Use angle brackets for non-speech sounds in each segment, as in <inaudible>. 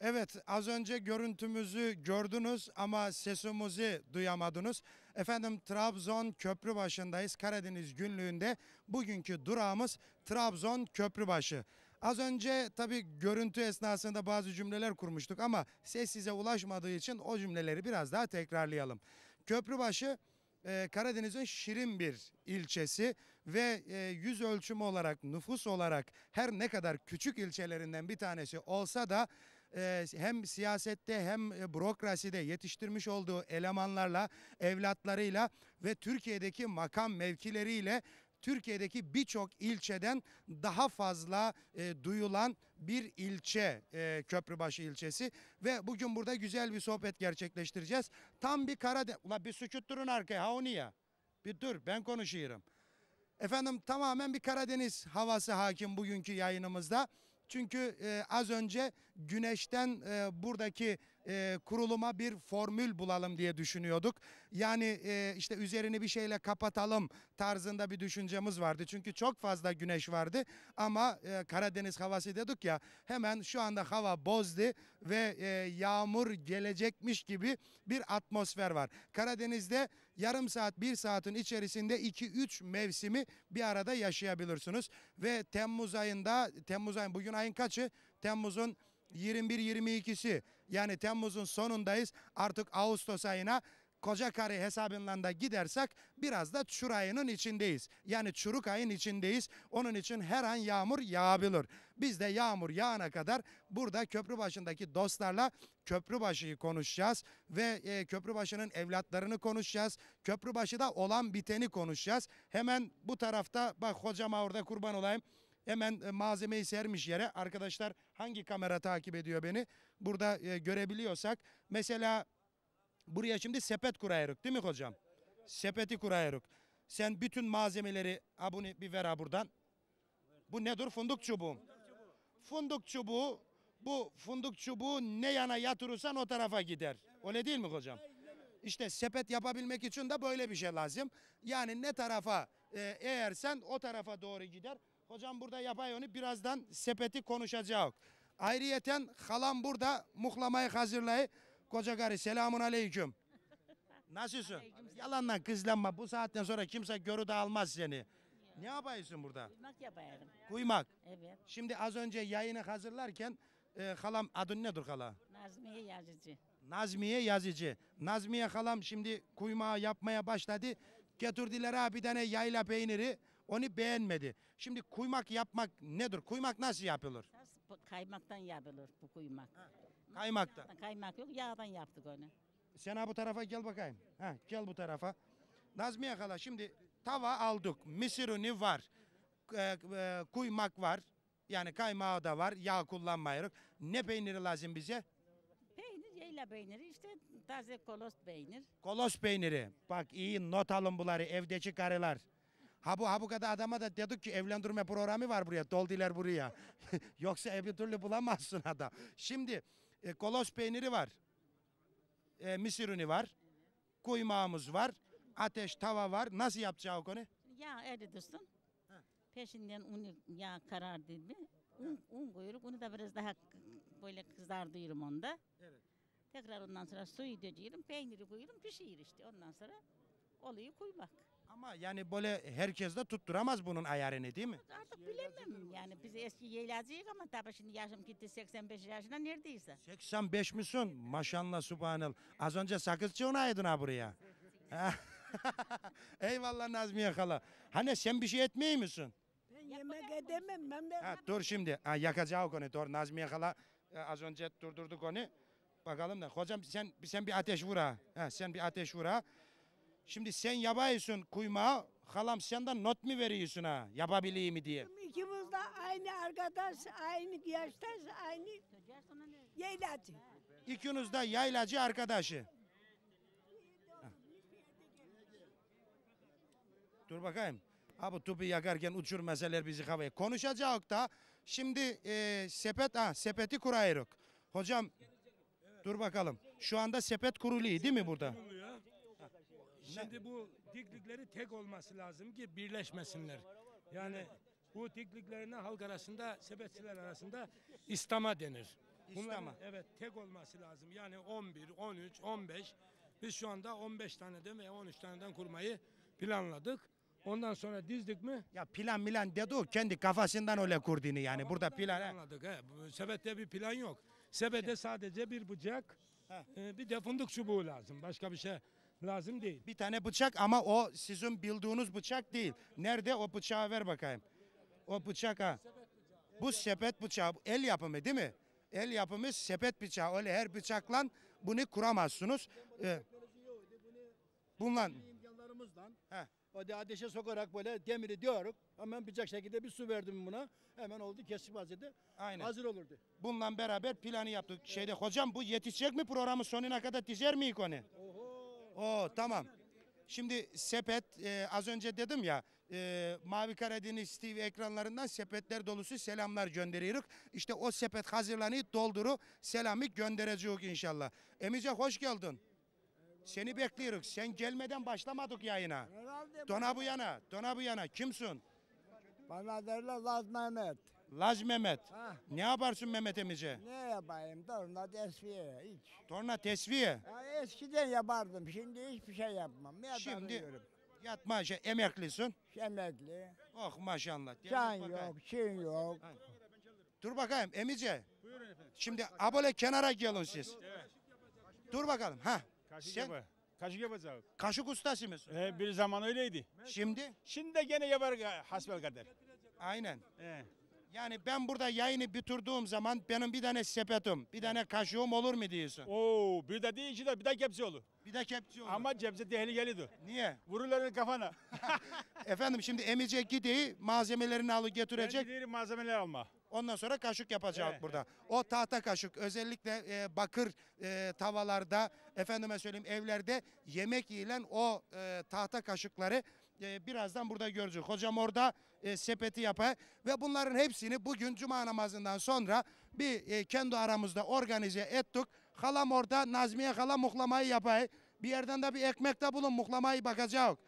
Evet az önce görüntümüzü gördünüz ama sesimizi duyamadınız. Efendim Trabzon Köprübaşı'ndayız Karadeniz günlüğünde. Bugünkü durağımız Trabzon Köprübaşı. Az önce tabii görüntü esnasında bazı cümleler kurmuştuk ama ses size ulaşmadığı için o cümleleri biraz daha tekrarlayalım. Köprübaşı e, Karadeniz'in şirin bir ilçesi ve e, yüz ölçümü olarak, nüfus olarak her ne kadar küçük ilçelerinden bir tanesi olsa da hem siyasette hem e, bürokraside yetiştirmiş olduğu elemanlarla, evlatlarıyla ve Türkiye'deki makam mevkileriyle Türkiye'deki birçok ilçeden daha fazla e, duyulan bir ilçe e, Köprübaşı ilçesi ve bugün burada güzel bir sohbet gerçekleştireceğiz. Tam bir Karadeniz... Ula bir sükut durun arkaya ha onu ya. Bir dur ben konuşuyorum. Efendim tamamen bir Karadeniz havası hakim bugünkü yayınımızda. Çünkü e, az önce güneşten e, buradaki e, kuruluma bir formül bulalım diye düşünüyorduk. Yani e, işte üzerini bir şeyle kapatalım tarzında bir düşüncemiz vardı. Çünkü çok fazla güneş vardı ama e, Karadeniz havası dedik ya hemen şu anda hava bozdu ve e, yağmur gelecekmiş gibi bir atmosfer var. Karadeniz'de yarım saat bir saatin içerisinde 2-3 mevsimi bir arada yaşayabilirsiniz. Ve Temmuz ayında Temmuz ayın bugün ayın kaçı? Temmuz'un 21-22'si yani Temmuz'un sonundayız artık Ağustos ayına koca kare hesabından da gidersek biraz da çur ayının içindeyiz. Yani çuruk ayın içindeyiz. Onun için her an yağmur yağabilir. Biz de yağmur yağana kadar burada köprü başındaki dostlarla Köprübaşı'yı konuşacağız ve e, Köprübaşı'nın evlatlarını konuşacağız. Köprübaşı'da olan biteni konuşacağız. Hemen bu tarafta bak hocama orada kurban olayım. Hemen e, malzemeyi sermiş yere. Arkadaşlar hangi kamera takip ediyor beni? Burada e, görebiliyorsak. Mesela buraya şimdi sepet kurayırık değil mi hocam? Sepeti kurayırık. Sen bütün malzemeleri ha bunu bir ver buradan. Bu nedir? Funduk çubuğu. Funduk çubuğu bu funduk çubuğu ne yana yatırırsan o tarafa gider. Öyle değil mi hocam? İşte sepet yapabilmek için de böyle bir şey lazım. Yani ne tarafa e, eğersen o tarafa doğru gider. Hocam burada yapay onu birazdan sepeti konuşacağız. Ayrıyeten halam burada muhlamayı hazırlayı. Koca karı selamun aleyküm. Nasılsın? Yalandan kızlanma. Bu saatten sonra kimse görü de almaz seni. Ne yapıyorsun burada? Kuymak yaparım. Kuymak. Evet. Şimdi az önce yayını hazırlarken e, halam adın nedir hala? Nazmiye Yazıcı. Nazmiye Yazıcı. Nazmiye halam şimdi kuymağı yapmaya başladı. Getirdiler ha bir tane yayla peyniri. Onu beğenmedi. Şimdi kuymak yapmak nedir? Kuymak nasıl yapılır? Bu Kaymaktan yapılır bu kuymak. Kaymaktan. Kaymak yok yağdan yaptık onu. Sen ha bu tarafa gel bakayım. Ha, gel bu tarafa. Nazmiye hala şimdi tava aldık. Mısır unu var. E, e, kuymak var. Yani kaymağı da var. Yağ kullanmıyoruz. Ne peyniri lazım bize? Peynir yayla peyniri işte taze kolos peynir. Kolos peyniri. Bak iyi not alın bunları evdeki karılar. Ha bu ha bu kadar adama da dedik ki evlendirme programı var buraya. Doldiler buraya. <laughs> Yoksa bir türlü bulamazsın adam. Şimdi e, kolos peyniri var. E, mısır unu var. Kuymağımız var. Ateş tava var. Nasıl yapacağız onu? Yağ eritirsin. Peşinden unu yağ karardı mı? Un, un koyuyoruz. Unu da biraz daha böyle kızardırıyorum onda. Evet. Tekrar ondan sonra suyu döküyorum. Peyniri koyuyorum. Pişiyor işte. Ondan sonra oluyor kuymak. Ama yani böyle herkes de tutturamaz bunun ayarını değil mi? Artık bilemem yani biz eski yeylacıyız ama tabii şimdi yaşım gitti 85 yaşına neredeyse. 85 misin? Maşallah subhanallah. Az önce sakız çığınaydın ha buraya. <laughs> Eyvallah Nazmiye hala. Hani sen bir şey etmeyi misin? Ben yemek edemem ben ben Ha, dur şimdi. Ha, yakacağız onu. Dur Nazmiye hala. e, az önce durdurduk onu. Bakalım da. Hocam sen sen bir ateş vur ha. ha sen bir ateş vur ha. Şimdi sen yapıyorsun kuymağı. Halam senden not mu veriyorsun ha? Yapabileyim mi diye. ikimiz de aynı arkadaş, aynı yaştaş, aynı yeylacı. İkiniz de yaylacı arkadaşı. Dur bakayım. Ha bu tüpü yakarken uçurmeseler bizi havaya. Konuşacağız da şimdi e, sepet ha sepeti kurayırız. Hocam dur bakalım. Şu anda sepet kuruluyor değil mi burada? Şimdi bu diklikleri tek olması lazım ki birleşmesinler. Yani bu dikliklerine halk arasında, sepetçiler arasında istama denir. İslam'a. evet tek olması lazım. Yani 11, 13, 15. Biz şu anda 15 taneden veya 13 taneden kurmayı planladık. Ondan sonra dizdik mi? Ya plan milan dedi o kendi kafasından öyle kurduğunu yani. Burada plan. he. Planladık. He. Bu Sepette bir plan yok. Sepete sadece bir bıçak, e, bir de fındık çubuğu lazım. Başka bir şey lazım değil. Bir tane bıçak ama o sizin bildiğiniz bıçak değil. Nerede o bıçağı ver bakayım. O bıçak ha. Bu sepet bıçağı el yapımı değil mi? El yapımı sepet bıçağı. Öyle her bıçakla bunu kuramazsınız. Ee, bununla o de ateşe sokarak böyle demiri diyoruz. Hemen bıçak şekilde bir su verdim buna. Hemen oldu kesip vaziyette. aynen. Hazır olurdu. Bununla beraber planı yaptık. Şeyde hocam bu yetişecek mi programın sonuna kadar dizer mi ilk onu? Oo tamam. Şimdi sepet e, az önce dedim ya e, Mavi Karadeniz TV ekranlarından sepetler dolusu selamlar gönderiyoruz. İşte o sepet hazırlanıyor dolduru selamı göndereceğiz inşallah. Emice hoş geldin. Seni bekliyoruz. Sen gelmeden başlamadık yayına. Herhalde Dona bu yana, dona bu yana. Kimsin? bana derler Laz Mehmet. Laz Mehmet. Ha, Ne yaparsın Mehmet Emice? ne yapayım torna desfiye hiç. Torna tesviye. Ya eskiden yapardım şimdi hiçbir şey yapmam. Ne Şimdi Şimdi yatma şey emeklisin. emekli. Oh maşallah. Can yok, çin yok. Dur bakayım Emice. Şimdi abone kenara gelin siz. Dur bakalım. Ha. Kaşık Sen yapar. Kaşık yapacak. kaşık ustası mısın? He, bir zaman öyleydi. Şimdi Şimdi de gene yapar hasbel kader. aynen. He. Yani ben burada yayını bitirdiğim zaman benim bir tane sepetim, bir tane kaşığım olur mu diyorsun? Oo, bir de iki de bir de kepsi olur. Bir de kepçe olur. Ama kepsi tehlikelidir. Niye? Vururlar kafana. <laughs> Efendim şimdi Emice gideyi malzemelerini alıp Ben getirecek. giderim malzemeler alma. Ondan sonra kaşık yapacak Evet, burada. O tahta kaşık özellikle e, bakır e, tavallarda efendime söyleyeyim evlerde yemek yiyilen o e, tahta kaşıkları e, birazdan burada göreceğiz. Hocam orada e, sepeti yapar ve bunların hepsini bugün cuma namazından sonra bir e, kendi aramızda organize ettik. Halam orada Nazmiye hala muhlamayı yapar. Bir yerden de bir ekmek de bulun muhlamayı bakacak.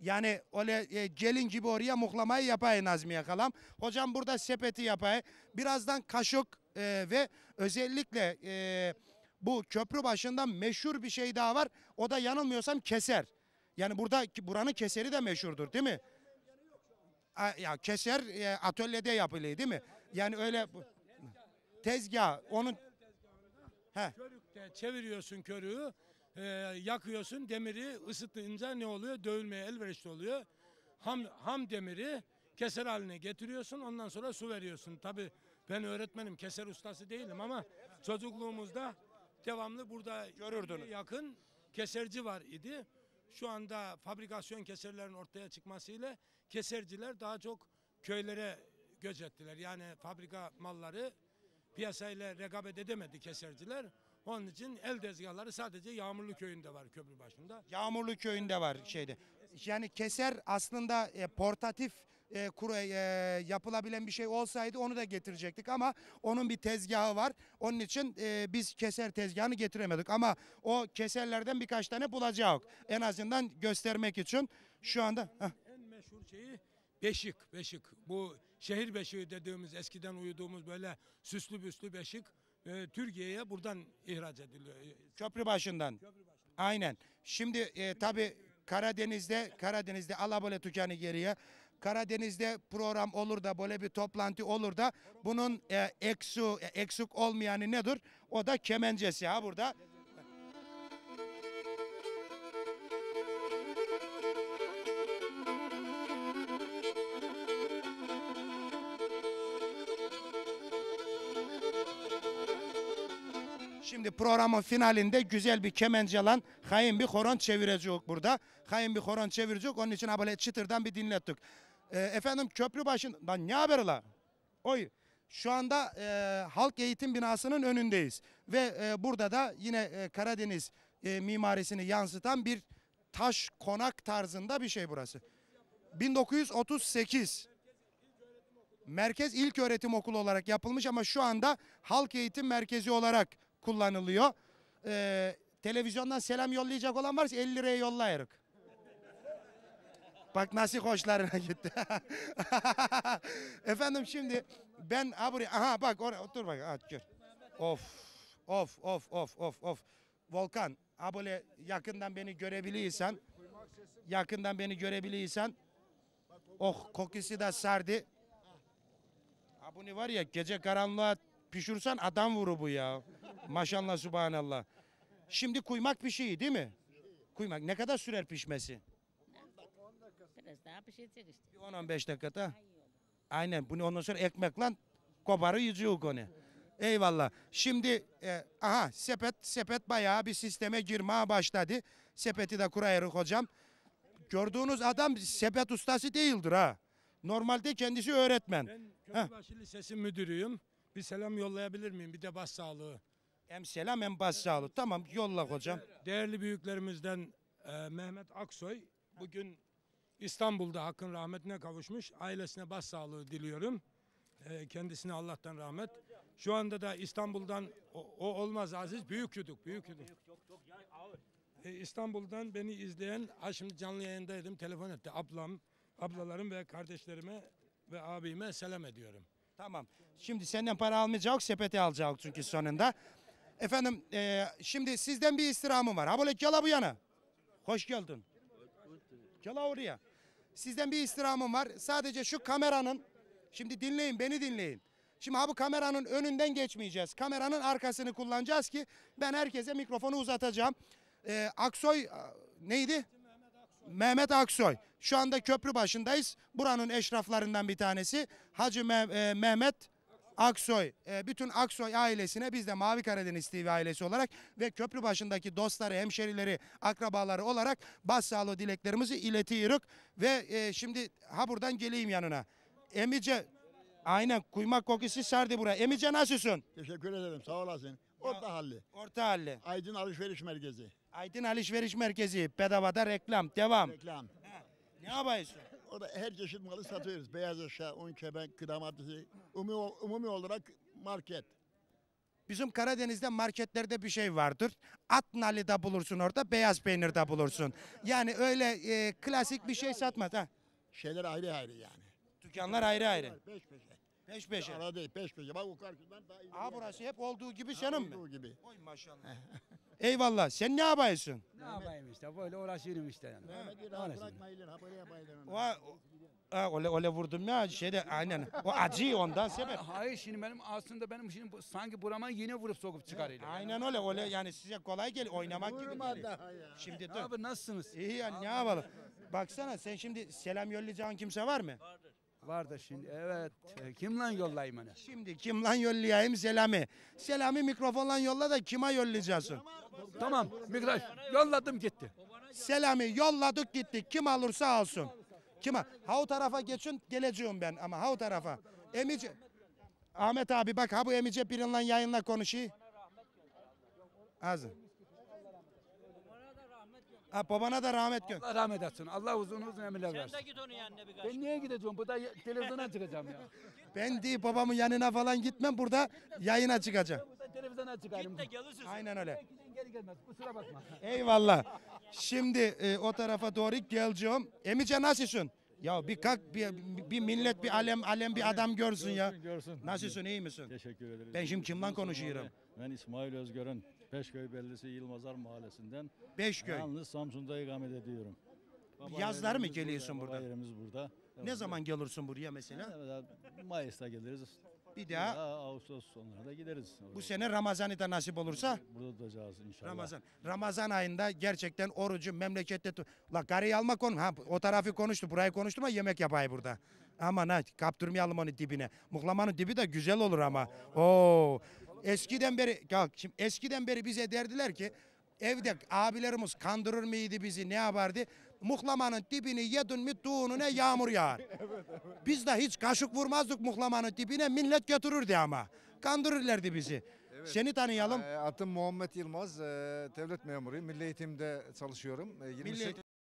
Yani öyle e, gelin gibi oraya muhlamayı yapay Nazmiye kalam. Hocam burada sepeti yapay. Birazdan kaşık e, ve özellikle e, bu köprü başında meşhur bir şey daha var. O da yanılmıyorsam keser. Yani burada buranın keseri de meşhurdur değil mi? A- Ya keser e, atölyede yapılıyor değil mi? Yani öyle tezgah onun He. Körükte çeviriyorsun körüğü, e, yakıyorsun demiri ısıtınca ne oluyor? Dövülmeye elverişli oluyor. Ham, ham demiri keser haline getiriyorsun ondan sonra su veriyorsun. Tabi ben öğretmenim keser ustası değilim ama çocukluğumuzda devamlı burada Görürdünüz. yakın keserci var idi. Şu anda fabrikasyon keserlerin ortaya çıkmasıyla keserciler daha çok köylere göç ettiler. Yani fabrika malları piyasayla rekabet edemedi keserciler. Onun için el tezgahları sadece Yağmurlu köyünde var köprü başında. Yağmurlu köyünde var şeyde. Yani keser aslında e, portatif e, kuru, e, yapılabilen bir şey olsaydı onu da getirecektik ama onun bir tezgahı var. Onun için e, biz keser tezgahını getiremedik ama o keserlerden birkaç tane bulacağız. En azından göstermek için şu anda heh, meşhur şeyi beşik, beşik. Bu şehir beşiği dediğimiz eskiden uyuduğumuz böyle süslü büslü beşik e, Türkiye'ye buradan ihraç ediliyor. E, köprü başından. Aynen. Şimdi e, tabi Karadeniz'de Karadeniz'de alabole tükanı geriye. Karadeniz'de program olur da böyle bir toplantı olur da bunun e, eksu, e, eksik olmayanı nedir? O da kemencesi ha burada. Şimdi programın finalinde güzel bir kemencelan hayın bir horon çevirecek burada. Hayın bir horon çevirecek onun için böyle çıtırdan bir dinlettik. Ee, efendim köprü başından ne haber la? Oy. Şu anda e, halk eğitim binasının önündeyiz. Ve e, burada da yine e, Karadeniz e, mimarisini yansıtan bir taş konak tarzında bir şey burası. 1938 Merkez İlk Öğretim Okulu olarak yapılmış ama şu anda halk eğitim merkezi olarak kullanılıyor. Ee, televizyondan selam yollayacak olan varsa 50 liraya yollayırık. Bak nasıl hoşlarına gitti. <laughs> Efendim şimdi ben buraya aha bak oraya dur bak ha, gör. Of, of, of, of, of, of. Volkan, böyle yakından beni görebiliyorsan, yakından beni görebiliyorsan, oh kokusu da sardı. Ha bunu var ya gece karanlığa pişirsen adam vuru bu ya. Maşallah subhanallah. Şimdi kuymak pişiyor değil mi? Kuymak ne kadar sürer pişmesi? Biraz daha pişecek işte. Bir 10-15 dakikada. Aynen bunu ondan sonra ekmekle koparı yüzüyor konu. Eyvallah. Şimdi e, aha sepet sepet bayağı bir sisteme girmeye başladı. Sepeti de kurayırız hocam. Gördüğünüz adam sepet ustası değildir ha. Normalde kendisi öğretmen. Ben Köprübaşı Lisesi müdürüyüm. Bir selam yollayabilir miyim? Bir de başsağlığı. Hem selam hem başsağlık. Tamam yolla hocam. Değerli büyüklerimizden e, Mehmet Aksoy bugün İstanbul'da hakkın rahmetine kavuşmuş. Ailesine başsağlığı diliyorum. E, kendisine Allah'tan rahmet. Şu anda da İstanbul'dan o, o olmaz Aziz büyük yuduk büyük yuduk. E, İstanbul'dan beni izleyen ha şimdi canlı yayındaydım telefon etti ablam, ablalarım ve kardeşlerime ve abime selam ediyorum. Tamam. Şimdi senden para almayacak, sepeti alacak çünkü sonunda. Efendim, e, şimdi sizden bir istirhamım var. Ha böyle gel bu yana. Hoş geldin. Gel oraya. Sizden bir istirhamım var. Sadece şu kameranın, şimdi dinleyin, beni dinleyin. Şimdi ha bu kameranın önünden geçmeyeceğiz. Kameranın arkasını kullanacağız ki ben herkese mikrofonu uzatacağım. E, Aksoy, neydi? Mehmet Aksoy. Şu anda köprü başındayız. Buranın eşraflarından bir tanesi. Hacı Me- e, Mehmet Aksoy. E, bütün Aksoy ailesine biz de Mavi Karadeniz TV ailesi olarak ve köprü başındaki dostları, hemşerileri, akrabaları olarak başsağlığı dileklerimizi iletiyoruz. Ve e, şimdi ha buradan geleyim yanına. Emice Aynen kuymak kokusu sardı buraya. Emice nasılsın? Teşekkür ederim sağ olasın. Orta halli. Orta halli. Aydın Alışveriş Merkezi. Aydın Alışveriş Merkezi. Bedavada reklam. Devam. Reklam. Ne yapıyorsun? Orada her çeşit malı satıyoruz. Beyaz eşya, un, kebenk, gıda maddesi. Umumi, umumi olarak market. Bizim Karadeniz'de marketlerde bir şey vardır. At nali de bulursun orada, beyaz peynir de bulursun. Yani öyle e, klasik bir şey satmaz ha. Şeyler ayrı ayrı yani. Dükkanlar ayrı ayrı. Beş peşe. Peş peşe. Ara değil peş peşe. Bak o karşıdan daha iyi. Aha burası hep olduğu gibi senin mi? Olduğu gibi. Oy maşallah. <laughs> Eyvallah. Sen ne yapıyorsun? Ne yapayım işte böyle uğraşıyorum işte. Yani. Mehmet'i rahat bırakmayın. Ha böyle yapayım. O, o, öyle, öyle vurdum ya şeyde aynen. O acı ondan sebep. Hayır şimdi benim aslında benim şimdi bu- sanki burama yine vurup sokup çıkarıyla. Aynen öyle. Öyle yani size kolay gel oynamak gibi. Geliyor. Şimdi dur. Abi nasılsınız? İyi ya ne yapalım? Baksana sen şimdi selam yollayacağın kimse var mı? Vardı şimdi evet. E, Kimle yollayayım hani? Şimdi kimden yollayayım selamı? Selamı mikrofonla yolla da kime yollayacaksın? Tamam Migraş yolladım gitti. Selamı yolladık gittik. Kim alırsa alsın. Kime? Ha o tarafa geçin geleceğim ben ama ha o tarafa. Emice. Ahmet abi bak ha bu Emice birinle yayınla konuşuyor. Az. Ha babana da rahmet gör. Allah rahmet etsin. Allah uzun uzun emirler versin. git onun yanına birkaç. Ben niye gideceğim? Burada ya- televizyona çıkacağım ya. <laughs> Ben değil babamın yanına falan gitmem burada yayına çıkacağım. Burada televizyona çıkarım. Git de gelirsin. Aynen öyle. Geri gelmez. Kusura bakma. <laughs> Eyvallah. Şimdi e, o tarafa doğru geleceğim. Emice nasılsın? Ya bir kalk bir, bir millet bir alem alem bir adam görsün ya. Görsün. Nasılsın iyi misin? Teşekkür ederiz. Ben şimdi kimden konuşuyorum? Ben İsmail Özgör'ün Peşköy Beldesi Yılmazar Mahallesi'nden. Beşköy. Yalnız Samsun'da ikamet ediyorum. Baba Yazları mı geliyorsun burada? burada? Yerimiz burada. Ne zaman gelirsin buraya mesela? Mayıs'ta geliriz. Bir daha Ağustos sonlarına da gideriz. bu sene Ramazan'ı da nasip olursa Burada tutacağız inşallah. Ramazan. Ramazan ayında gerçekten orucu memlekette tu- La karıyı alma konu. Ha o tarafı konuştu. Burayı konuşturma yemek yapay burada. Aman ha kaptırmayalım onu dibine. Muhlamanın dibi de güzel olur ama. Oo. Eskiden beri kalk şimdi eskiden beri bize derdiler ki evde abilerimiz kandırır mıydı bizi ne yapardı? Muhlamanın dibini yedin mi ne <laughs> yağmur yağar. Biz de hiç kaşık vurmazdık muhlamanın dibine millet götürürdü ama. Kandırırlardı bizi. Seni tanıyalım. Ee, Adım Muhammed Yılmaz, ee, devlet memuruyum. Milli Eğitim'de çalışıyorum. Ee, 28, Milli